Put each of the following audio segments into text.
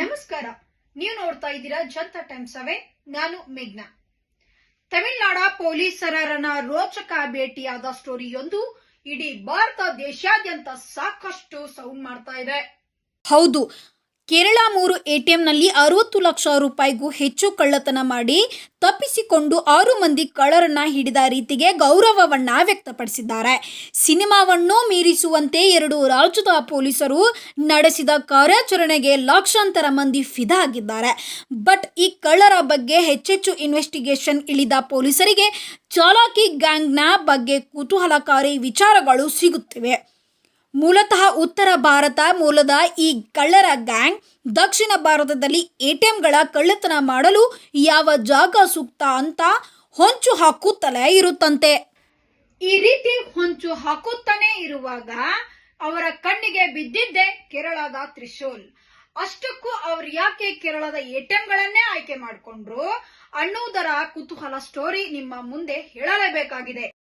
ನಮಸ್ಕಾರ. ನೀವು ನೋಡ್ತಾ ಇದ್ದೀರಾ ಜಂತ ಟೈಮ್ ಸೆವೆನ್ ನಾನು ಮೇಘ್ನಾ. ತಮಿಳುನಾಡ ಪೊಲೀಸರನ ರೋಚಕ ಭೇಟಿಯಾದ ಸ್ಟೋರಿಯೊಂದು ಇಡೀ ಭಾರತ ದೇಶಾದ್ಯಂತ ಸಾಕಷ್ಟು ಸೌಂಡ್ ಮಾಡ್ತಾ ಇದೆ. ಹೌದು ಕೇರಳ ಮೂರು ಎಟಿಎಂನಲ್ಲಿ ಅರವತ್ತು ಲಕ್ಷ ರೂಪಾಯಿಗೂ ಹೆಚ್ಚು ಕಳ್ಳತನ ಮಾಡಿ ತಪ್ಪಿಸಿಕೊಂಡು ಆರು ಮಂದಿ ಕಳ್ಳರನ್ನ ಹಿಡಿದ ರೀತಿಗೆ ಗೌರವವನ್ನ ವ್ಯಕ್ತಪಡಿಸಿದ್ದಾರೆ. ಸಿನಿಮಾವನ್ನು ಮೀರಿಸುವಂತೆ ಎರಡು ರಾಜ್ಯದ ಪೊಲೀಸರು ನಡೆಸಿದ ಕಾರ್ಯಾಚರಣೆಗೆ ಲಕ್ಷಾಂತರ ಮಂದಿ ಫಿದಾ ಆಗಿದ್ದಾರೆ ಬಟ್ ಈ ಕಳ್ಳರ ಬಗ್ಗೆ ಹೆಚ್ಚೆಚ್ಚು ಇನ್ವೆಸ್ಟಿಗೇಷನ್ ಇಳಿದ ಪೊಲೀಸರಿಗೆ ಚಾಲಾಕಿ ಗ್ಯಾಂಗ್ನ ಬಗ್ಗೆ ಕುತೂಹಲಕಾರಿ ವಿಚಾರಗಳು ಸಿಗುತ್ತಿವೆ. ಮೂಲತಃ ಉತ್ತರ ಭಾರತ ಮೂಲದ ಈ ಕಳ್ಳರ ಗ್ಯಾಂಗ್ ದಕ್ಷಿಣ ಭಾರತದಲ್ಲಿ ಎಟಿಎಂಗಳ ಕಳ್ಳತನ ಮಾಡಲು ಯಾವ ಜಾಗ ಸೂಕ್ತ ಅಂತ ಹೊಂಚು ಹಾಕುತ್ತಲೇ ಇರುತ್ತಂತೆ. ಈ ರೀತಿ ಹೊಂಚು ಹಾಕುತ್ತಾನೆ ಇರುವಾಗ ಅವರ ಕಣ್ಣಿಗೆ ಬಿದ್ದಿದ್ದೆ ಕೇರಳದ ತ್ರಿಶೂಲ್. ಅಷ್ಟಕ್ಕೂ ಅವ್ರು ಯಾಕೆ ಕೇರಳದ ಎಟಿಎಂಗಳನ್ನೇ ಆಯ್ಕೆ ಮಾಡಿಕೊಂಡ್ರು ಅನ್ನುವುದರ ಕುತೂಹಲ ಸ್ಟೋರಿ ನಿಮ್ಮ ಮುಂದೆ ಹೇಳಲೇಬೇಕಾಗಿದೆ.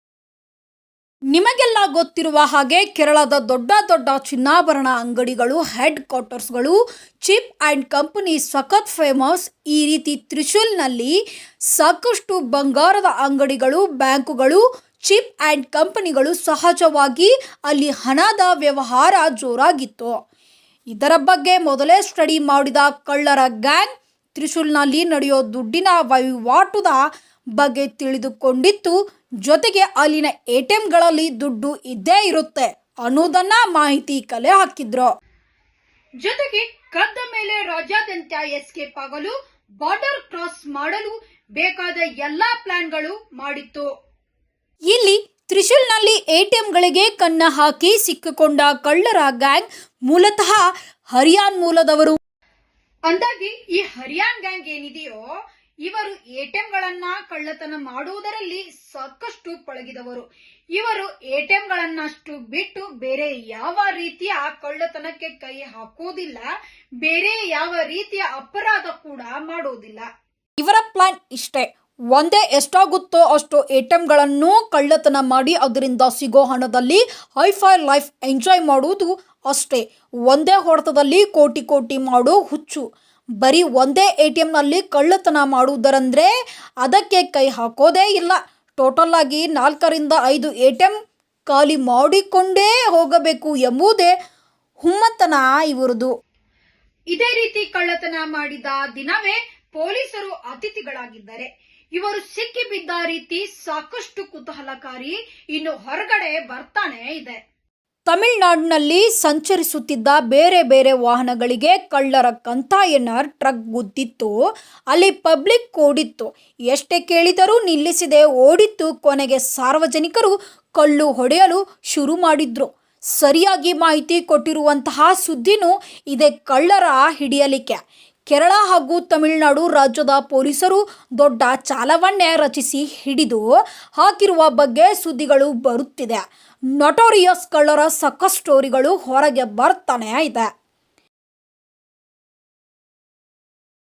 ನಿಮಗೆಲ್ಲ ಗೊತ್ತಿರುವ ಹಾಗೆ ಕೇರಳದ ದೊಡ್ಡ ದೊಡ್ಡ ಚಿನ್ನಾಭರಣ ಅಂಗಡಿಗಳು ಹೆಡ್ ಕ್ವಾರ್ಟರ್ಸ್ಗಳು ಚಿಪ್ ಆ್ಯಂಡ್ ಕಂಪನಿ ಸಖತ್ ಫೇಮಸ್. ಈ ರೀತಿ ತ್ರಿಶೂಲ್ನಲ್ಲಿ ಸಾಕಷ್ಟು ಬಂಗಾರದ ಅಂಗಡಿಗಳು, ಬ್ಯಾಂಕುಗಳು, ಚಿಪ್ ಆ್ಯಂಡ್ ಕಂಪನಿಗಳು ಸಹಜವಾಗಿ ಅಲ್ಲಿ ಹಣದ ವ್ಯವಹಾರ ಜೋರಾಗಿತ್ತು. ಇದರ ಬಗ್ಗೆ ಮೊದಲೇ ಸ್ಟಡಿ ಮಾಡಿದ ಕಳ್ಳರ ಗ್ಯಾಂಗ್ ತ್ರಿಶೂಲ್ನಲ್ಲಿ ನಡೆಯೋ ದುಡ್ಡಿನ ವಹಿವಾಟದ ಬಗ್ಗೆ ತಿಳಿದುಕೊಂಡಿತ್ತು. ಜೊತೆಗೆ ಅಲ್ಲಿನ ಎ ಟಿ ಎಂಗಳಲ್ಲಿ ದುಡ್ಡು ಇದ್ದೇ ಇರುತ್ತೆ ಅನ್ನೋದನ್ನ ಮಾಹಿತಿ ಕಲೆ ಹಾಕಿದ್ರು. ಜೊತೆಗೆ ಕದ್ದ ಮೇಲೆ ರಾಜ್ಯಾದ್ಯಂತ ಎಸ್ಕೇಪ್ ಆಗಲು ಬಾರ್ಡರ್ ಕ್ರಾಸ್ ಮಾಡಲು ಬೇಕಾದ ಎಲ್ಲಾ ಪ್ಲಾನ್ಗಳು ಮಾಡಿತ್ತು. ಇಲ್ಲಿ ತ್ರಿಶೂಲ್ನಲ್ಲಿ ಎಟಿಎಂಗಳಿಗೆ ಕನ್ನ ಹಾಕಿ ಸಿಕ್ಕಿಕೊಂಡ ಕಳ್ಳರ ಗ್ಯಾಂಗ್ ಮೂಲತಃ ಹರಿಯಾನ್ ಮೂಲದವರು. ಅಂದಾಗಿ ಈ ಹರಿಯಾನ್ ಗ್ಯಾಂಗ್ ಏನಿದೆಯೋ ಇವರು ಎಟಿಎಂಗಳನ್ನ ಕಳ್ಳತನ ಮಾಡುವುದರಲ್ಲಿ ಸಾಕಷ್ಟು ಪಳಗಿದವರು. ಇವರು ಎಟಿಎಂಗಳನ್ನಷ್ಟು ಬಿಟ್ಟು ಬೇರೆ ಯಾವ ರೀತಿಯ ಕಳ್ಳತನಕ್ಕೆ ಕೈ ಹಾಕುವುದಿಲ್ಲ, ಬೇರೆ ಯಾವ ರೀತಿಯ ಅಪರಾಧ ಕೂಡ ಮಾಡುವುದಿಲ್ಲ. ಇವರ ಪ್ಲಾನ್ ಇಷ್ಟೇ. ಒಂದೇ ಎಷ್ಟಾಗುತ್ತೋ ಅಷ್ಟು ಎಟಿಎಂಗಳನ್ನು ಕಳ್ಳತನ ಮಾಡಿ ಅದರಿಂದ ಸಿಗೋ ಹಣದಲ್ಲಿ ಹೈಫೈ ಲೈಫ್ ಎಂಜಾಯ್ ಮಾಡುವುದು ಅಷ್ಟೇ. ಒಂದೇ ಹೊಡೆತದಲ್ಲಿ ಕೋಟಿ ಕೋಟಿ ಮಾಡೋ ಹುಚ್ಚು. ಬರೀ ಒಂದೇ ಎ ಟಿ ಎಮ್ನಲ್ಲಿ ಕಳ್ಳತನ ಮಾಡುವುದರಂದ್ರೆ ಅದಕ್ಕೆ ಕೈ ಹಾಕೋದೇ ಇಲ್ಲ. ಟೋಟಲ್ ಆಗಿ ನಾಲ್ಕರಿಂದ ಐದು ಎ ಟಿ ಎಂ ಖಾಲಿ ಮಾಡಿಕೊಂಡೇ ಹೋಗಬೇಕು ಎಂಬುದೇ ಹುಮ್ಮತನ ಇವರದು. ಇದೇ ರೀತಿ ಕಳ್ಳತನ ಮಾಡಿದ ದಿನವೇ ಪೊಲೀಸರು ಅತಿಥಿಗಳಾಗಿದ್ದಾರೆ. ಇವರು ಸಿಕ್ಕಿಬಿದ್ದ ರೀತಿ ಸಾಕಷ್ಟು ಕುತೂಹಲಕಾರಿ ಇನ್ನು ಹೊರಗಡೆ ಬರ್ತಾನೆ ಇದೆ. ತಮಿಳುನಾಡಿನಲ್ಲಿ ಸಂಚರಿಸುತ್ತಿದ್ದ ಬೇರೆ ಬೇರೆ ವಾಹನಗಳಿಗೆ ಕಳ್ಳರ ಕಂತಾಯನರ್ ಟ್ರಕ್ ಗುದ್ದಿತ್ತು. ಅಲ್ಲಿ ಪಬ್ಲಿಕ್ ಓಡಿತ್ತು ಎಷ್ಟೇ ಕೇಳಿದರೂ ನಿಲ್ಲಿಸಿದೆ ಓಡಿತ್ತು. ಕೊನೆಗೆ ಸಾರ್ವಜನಿಕರು ಕಲ್ಲು ಹೊಡೆಯಲು ಶುರು ಮಾಡಿದ್ರು. ಸರಿಯಾಗಿ ಮಾಹಿತಿ ಕೊಟ್ಟಿರುವಂತಹ ಸುದ್ದಿನೂ ಇದೆ ಕಳ್ಳರ ಹಿಡಿಯಲಿಕ್ಕೆ. ಕೇರಳ ಹಾಗೂ ತಮಿಳುನಾಡು ರಾಜ್ಯದ ಪೊಲೀಸರು ದೊಡ್ಡ ಚಾಲವನ್ನೇ ರಚಿಸಿ ಹಿಡಿದು ಹಾಕಿರುವ ಬಗ್ಗೆ ಸುದ್ದಿಗಳು ಬರುತ್ತಿದೆ. ನೊಟೋರಿಯಸ್ ಕಳ್ಳರ ಸ್ಟೋರಿಗಳು ಹೊರಗೆ ಬರ್ತಾನೆ ಇದೆ.